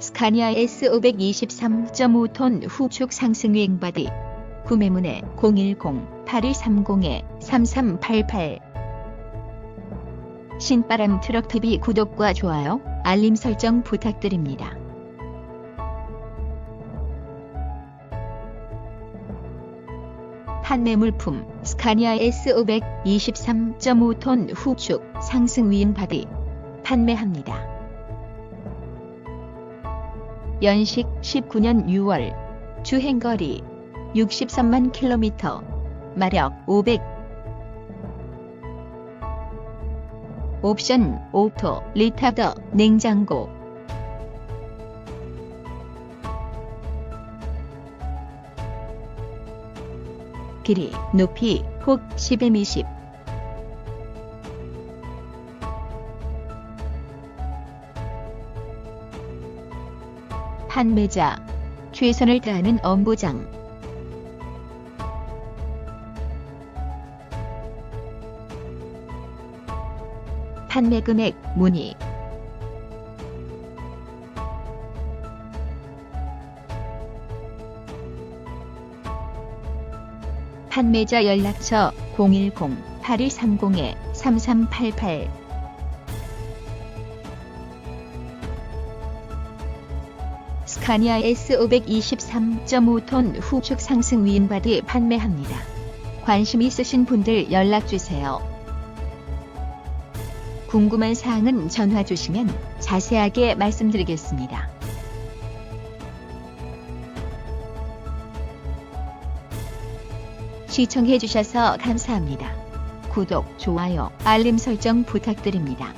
스카니아 S523.5톤 후축 상승 유행바디 구매문의 010-8230-3388 신바람 트럭TV 구독과 좋아요, 알림 설정 부탁드립니다. 판매 물품 스카니아 S523.5톤 후축 상승 위인 바디 판매합니다. 연식 19년 6월 주행거리 63만 킬로미터 마력 500 옵션 오토 리타더 냉장고. 길이 높이 폭 10m 20 판매자 최선을 다하는 엄부장. 판매 금액 문의. 판매자 연락처 010-8230-3388 카니아 S523.5톤 후축 상승 위인바디 판매합니다. 관심 있으신 분들 연락주세요. 궁금한 사항은 전화 주시면 자세하게 말씀드리겠습니다. 시청해주셔서 감사합니다. 구독, 좋아요, 알림 설정 부탁드립니다.